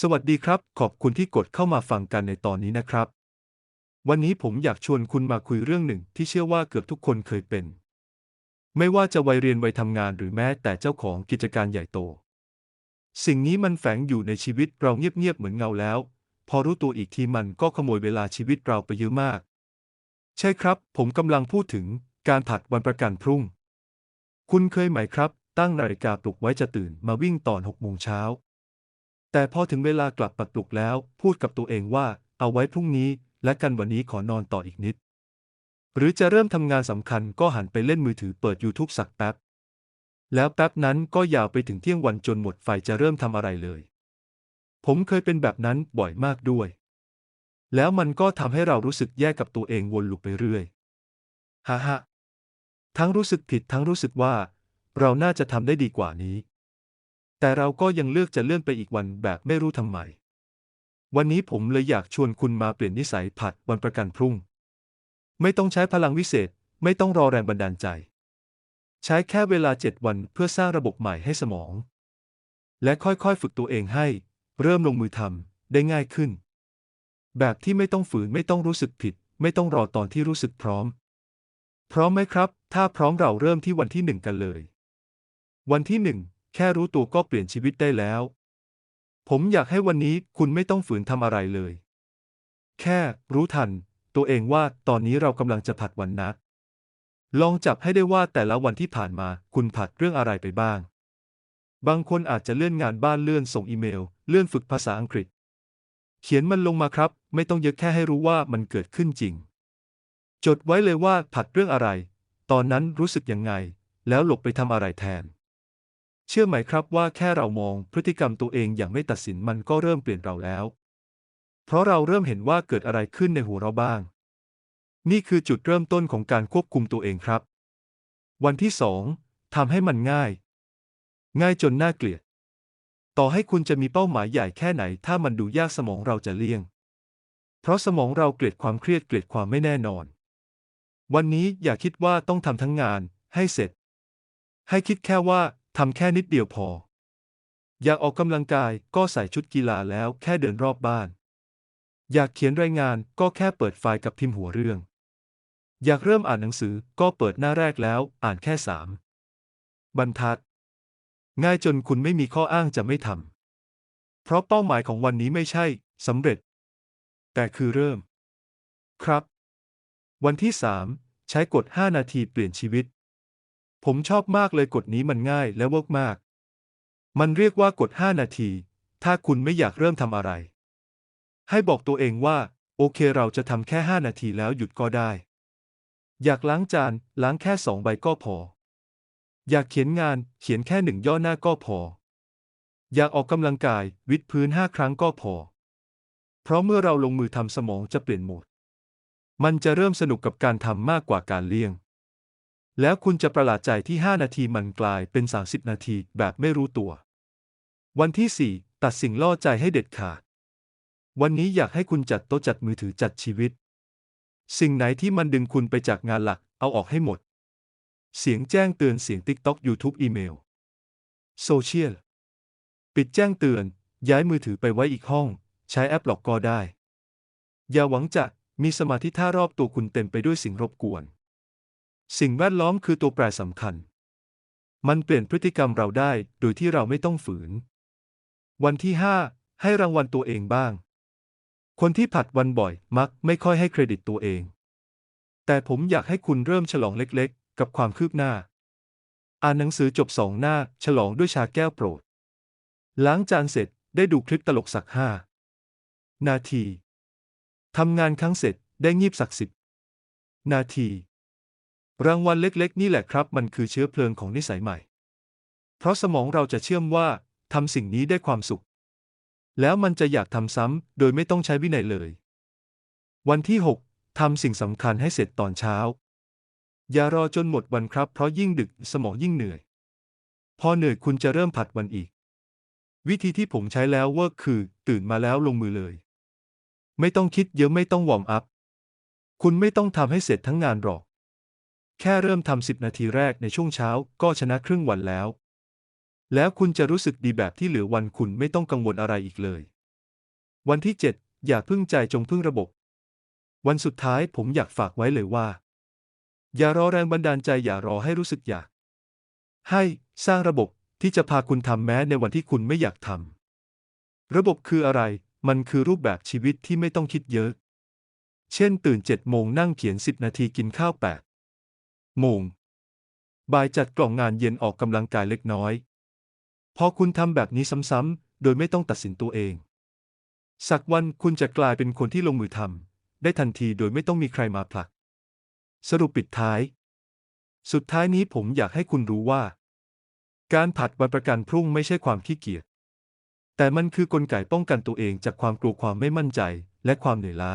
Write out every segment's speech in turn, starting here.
สวัสดีครับ ขอบคุณที่กดเข้ามาฟังกันในตอนนี้นะครับ วันนี้ผมอยากชวนคุณมาคุยเรื่องหนึ่งที่เชื่อว่าเกือบทุกคนเคยเป็น ไม่ว่าจะวัยเรียนวัยทำงานหรือแม้แต่เจ้าของกิจการใหญ่โต สิ่งนี้มันแฝงอยู่ในชีวิตเราเงียบๆเหมือนเงาแล้ว พอรู้ตัวอีกทีมันก็ขโมยเวลาชีวิตเราไปเยอะมาก ใช่ครับ ผมกำลังพูดถึงการผัดวันประกันพรุ่ง คุณเคยไหมครับ ตั้งนาฬิกาปลุกไว้จะตื่นมาวิ่งตอนหกโมงเช้า แต่พอถึงเวลากลับปัดปลุกแล้ว พูดกับตัวเองว่า เอาไว้พรุ่งนี้ และกันวันนี้ขอนอนต่ออีกนิด หรือจะเริ่มทำงานสำคัญก็หันไปเล่นมือถือเปิด YouTube สักแป๊บ แล้วแป๊บนั้นก็ยาวไปถึงเที่ยงวันจนหมดไฟจะเริ่มทำอะไรเลย ผมเคยเป็นแบบนั้นบ่อยมากด้วย แล้วมันก็ทำให้เรารู้สึกแย่กับตัวเองวนลูปไปเรื่อยฮ่าฮ่าทั้งรู้สึกผิดทั้งรู้สึกว่า เราน่าจะทำได้ดีกว่านี้ แต่เราก็ยังเลือกจะเลื่อนไปอีกวันแบบไม่รู้ทำไม วันนี้ผมเลยอยากชวนคุณมาเปลี่ยนนิสัยผัดวันประกันพรุ่ง ไม่ต้องใช้พลังวิเศษ ไม่ต้องรอแรงบันดาลใจ ใช้แค่เวลาเจ็ดวันเพื่อสร้างระบบใหม่ให้สมอง และค่อยๆฝึกตัวเองให้ เริ่มลงมือทำได้ง่ายขึ้น แบบที่ไม่ต้องฝืนไม่ต้องรู้สึกผิด ไม่ต้องรอตอนที่รู้สึกพร้อม พร้อมไหมครับ ถ้าพร้อมเราเริ่มที่วันที่หนึ่งกันเลย วันที่หนึ่ง แค่รู้ตัวก็เปลี่ยนชีวิตได้แล้ว ผมอยากให้วันนี้คุณไม่ต้องฝืนทำอะไรเลย แค่รู้ทัน ตัวเองว่าตอนนี้เรากำลังจะผัดวันนะลองจับให้ได้ว่าแต่ละวันที่ผ่านมาคุณผัดเรื่องอะไรไปบ้าง บางคนอาจจะเลื่อนงานบ้านเลื่อนส่งอีเมล เลื่อนฝึกภาษาอังกฤษ เขียนมันลงมาครับ ไม่ต้องเยอะแค่ให้รู้ว่ามันเกิดขึ้นจริง จดไว้เลยว่าผัดเรื่องอะไร ตอนนั้นรู้สึกยังไง แล้วหลบไปทำอะไรแทน ชื่อไหมครับว่าแค่เรามองพฤติกรรมตัวเองอย่างไม่ตัดสินมันก็เริ่มเปลี่ยนเราแล้ว เพราะเราเริ่มเห็นว่าเกิดอะไรขึ้นในหัวเราบ้าง นี่คือจุดเริ่มต้นของการควบคุมตัวเองครับ วันที่สองทำให้มันง่าย ง่ายจนน่าเกลียด ต่อให้คุณจะมีเป้าหมายใหญ่แค่ไหน ถ้ามันดูยากสมองเราจะเลี่ยง เพราะสมองเราเกลียดความเครียดเกลียดความไม่แน่นอน วันนี้อย่าคิดว่าต้องทำทั้งงานให้เสร็จ ให้คิดแค่ว่า ทำแค่นิดเดียวพอ อยากออกกำลังกายก็ใส่ชุดกีฬาแล้วแค่เดินรอบบ้าน อยากเขียนรายงานก็แค่เปิดไฟล์กับพิมพ์หัวเรื่อง อยากเริ่มอ่านหนังสือก็เปิดหน้าแรกแล้วอ่านแค่สามบรรทัด ง่ายจนคุณไม่มีข้ออ้างจะไม่ทำเพราะเป้าหมายของวันนี้ไม่ใช่สำเร็จ แต่คือเริ่ม ครับ วันที่สามใช้กฎ5นาทีเปลี่ยนชีวิต ผมชอบมากเลยกฎนี้มันง่ายและเวิร์กมาก มันเรียกว่ากฎ 5 นาที ถ้าคุณไม่อยากเริ่มทำอะไร ให้บอกตัวเองว่า โอเคเราจะทำแค่ 5 นาทีแล้วหยุดก็ได้ อยากล้างจาน ล้างแค่สองใบก็พอ อยากเขียนงาน เขียนแค่หนึ่งย่อหน้าก็พอ อยากออกกำลังกาย วิดพื้นห้าครั้งก็พอ เพราะเมื่อเราลงมือทำสมองจะเปลี่ยนโหมด มันจะเริ่มสนุกกับการทำมากกว่าการเลี่ยง แล้วคุณจะประหลาดใจที่ 5 นาทีมันกลายเป็น 30 นาทีแบบไม่รู้ตัว วันที่ 4 ตัดสิ่งล่อใจให้เด็ดขาด วันนี้อยากให้คุณจัดโต๊ะจัดมือถือจัดชีวิต สิ่งไหนที่มันดึงคุณไปจากงานหลัก เอาออกให้หมด เสียงแจ้งเตือนเสียง TikTok YouTube อีเมลโซเชียลปิดแจ้งเตือน ย้ายมือถือไปไว้อีกห้อง ใช้แอปหลอกก็ได้ อย่าหวังจะมีสมาธิท่ารอบตัวคุณเต็มไปด้วยสิ่งรบกวน สิ่งแวดล้อมคือตัวแปรสำคัญ มันเปลี่ยนพฤติกรรมเราได้โดยที่เราไม่ต้องฝืน วันที่ 5 ให้รางวัลตัวเองบ้าง คนที่ผัดวันบ่อยมักไม่ค่อยให้เครดิตตัวเอง แต่ผมอยากให้คุณเริ่มฉลองเล็กๆ กับความคืบหน้า อ่านหนังสือจบสองหน้า ฉลองด้วยชาแก้วโปรด ล้างจานเสร็จได้ดูคลิปตลกสักห้านาที ทำงานครั้งเสร็จได้งีบสักสิบนาที รางวัลเล็กๆ นี่แหละครับ มันคือเชื้อเพลิงของนิสัยใหม่ เพราะสมองเราจะเชื่อมว่าทำสิ่งนี้ได้ความสุข แล้วมันจะอยากทำซ้ำโดยไม่ต้องใช้วินัยเลย วันที่ 6ทำสิ่งสำคัญให้เสร็จตอนเช้า อย่ารอจนหมดวันครับ เพราะยิ่งดึกสมองยิ่งเหนื่อย พอเหนื่อยคุณจะเริ่มผัดวันอีก วิธีที่ผมใช้แล้วเวิร์กคือ ตื่นมาแล้วลงมือเลย ไม่ต้องคิดเยอะไม่ต้องวอร์มอัพ คุณไม่ต้องทำให้เสร็จทั้งงานหรอก แค่เริ่มทำสิบนาทีแรกในช่วงเช้าก็ชนะครึ่งวันแล้ว แล้วคุณจะรู้สึกดีแบบที่เหลือวันคุณไม่ต้องกังวลอะไรอีกเลย วันที่ 7 อย่าพึ่งใจจงพึ่งระบบ วันสุดท้ายผมอยากฝากไว้เลยว่า อย่ารอแรงบันดาลใจอย่ารอให้รู้สึกอยาก ให้สร้างระบบที่จะพาคุณทำแม้ในวันที่คุณไม่อยากทำระบบคืออะไร มันคือรูปแบบชีวิตที่ไม่ต้องคิดเยอะ เช่น ตื่น7โมงนั่งเขียน 10 นาทีกินข้าว8 มงบ่ายจัดกล่องงานเย็นออกกำลังกายเล็กน้อย พอคุณทำแบบนี้ซ้ำๆ โดยไม่ต้องตัดสินตัวเอง สักวันคุณจะกลายเป็นคนที่ลงมือทำได้ทันทีโดยไม่ต้องมีใครมาผลัก สรุปปิดท้าย สุดท้ายนี้ผมอยากให้คุณรู้ว่า การผัดวันประกันพรุ่งไม่ใช่ความขี้เกียจ แต่มันคือกลไกป้องกันตัวเองจากความกลัวความไม่มั่นใจและความเหนื่อยล้า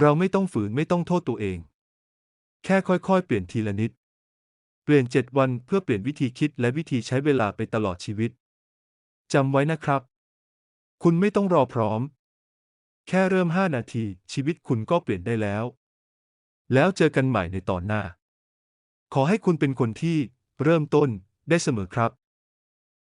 เราไม่ต้องฝืนไม่ต้องโทษตัวเอง แค่ค่อยๆ เปลี่ยนทีละนิด เปลี่ยน 7 วันเพื่อเปลี่ยนวิธีคิดและวิธีใช้เวลาไปตลอดชีวิต จำไว้นะครับ คุณไม่ต้องรอพร้อม แค่เริ่ม 5 นาที ชีวิตคุณก็เปลี่ยนได้แล้ว แล้วเจอกันใหม่ในตอนหน้า ขอให้คุณเป็นคนที่เริ่มต้นได้เสมอครับ